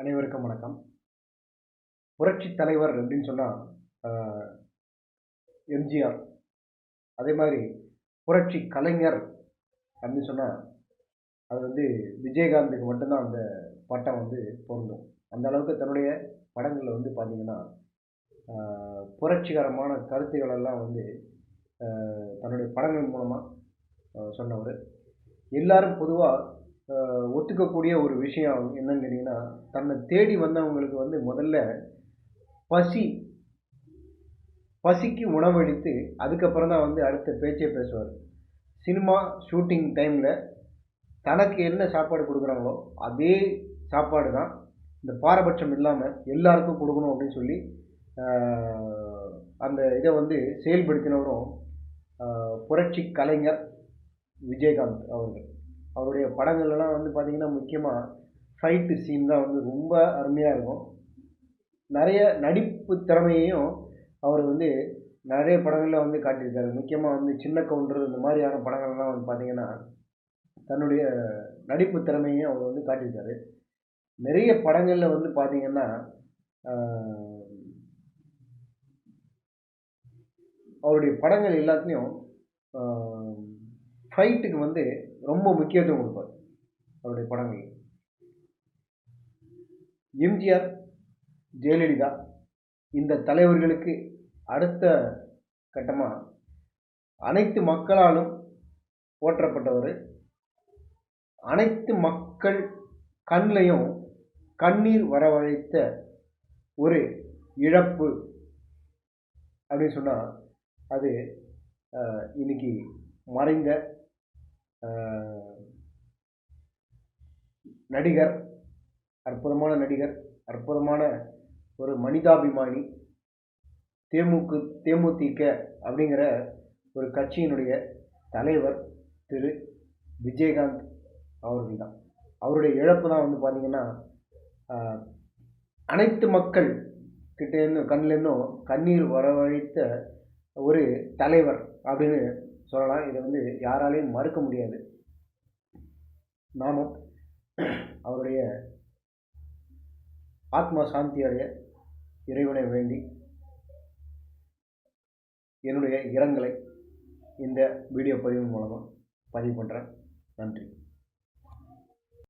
அனைவருக்கும் வணக்கம். புரட்சி தலைவர் அப்படின்னு சொன்னால் எம்ஜிஆர். அதே மாதிரி புரட்சி கலைஞர் அப்படின்னு சொன்னால் அது வந்து விஜயகாந்துக்கு மட்டும்தான் அந்த பட்டம் வந்து பொருந்தும். அந்த அளவுக்கு தன்னுடைய படங்களில் வந்து பார்த்தீங்கன்னா புரட்சிகரமான கருத்துக்களெல்லாம் வந்து தன்னுடைய படங்கள் மூலமாக சொன்னவர். எல்லாரும் பொதுவாக ஒத்துக்கக்கூடிய ஒரு விஷயம் என்னன்னு கேட்டிங்கன்னா தன்னை தேடி வந்தவங்களுக்கு வந்து முதல்ல பசி பசிக்கு உணவளித்து அதுக்கப்புறம் தான் வந்து அடுத்த பேச்சே பேசுவார். சினிமா ஷூட்டிங் டைமில் தனக்கு என்ன சாப்பாடு கொடுக்குறாங்களோ அதே சாப்பாடு தான் இந்த பாரபட்சம் இல்லாமல் எல்லாருக்கும் கொடுக்கணும் அப்படின்னு சொல்லி அந்த இதை வந்து செயல்படுத்தினவரும் புரட்சி கலைஞர் விஜயகாந்த் அவர்கள். அவருடைய படங்கள்லாம் வந்து பார்த்திங்கன்னா முக்கியமாக ஃபைட்டு சீன் தான் வந்து ரொம்ப அருமையாக இருக்கும். நிறைய நடிப்பு திறமையையும் அவர் வந்து நிறைய படங்களில் வந்து காட்டியிருக்காரு. முக்கியமாக வந்து சின்ன கவுண்டர் இந்த மாதிரியான படங்கள்லாம் வந்து பார்த்திங்கன்னா தன்னுடைய நடிப்பு திறமையையும் அவர் வந்து காட்டியிருக்காரு. நிறைய படங்களில் வந்து பார்த்திங்கன்னா அவருடைய படங்கள் எல்லாத்துலேயும் ஃபைட்டுக்கு வந்து ரொம்ப முக்கியத்துவம் கொடுப்பார் அவருடைய படங்கள் எம்ஜிஆர் ஜெயலலிதா இந்த தலைவர்களுக்கு அடுத்த கட்டமாக அனைத்து மக்களாலும் போற்றப்பட்டவர். அனைத்து மக்கள் கண்ணிலையும் கண்ணீர் வரவழைத்த ஒரு இழப்பு அப்படின்னு சொன்னால் அது இன்னைக்கு மறைந்த நடிகர் அற்புதமான நடிகர் அற்புதமான ஒரு மனிதாபிமானி தேமுக்கு தேமுதிக அப்படிங்கிற ஒரு கட்சியினுடைய தலைவர் திரு விஜயகாந்த் அவர்கள் தான் அவருடைய இழப்பு தான் வந்து பார்த்திங்கன்னா அனைத்து மக்கள் கிட்டேருந்தும் கண்ணிலேருந்தும் கண்ணீர் வரவழைத்த ஒரு தலைவர் அப்படின்னு சொல்லலாம். இதை வந்து யாராலையும் மறுக்க முடியாது. நாமும் அவருடைய ஆத்மா சாந்தியடைய இறைவனை வேண்டி என்னுடைய இரங்கலை இந்த வீடியோ பதிவின் மூலமாக பதிவு பண்ணுறேன் நன்றி.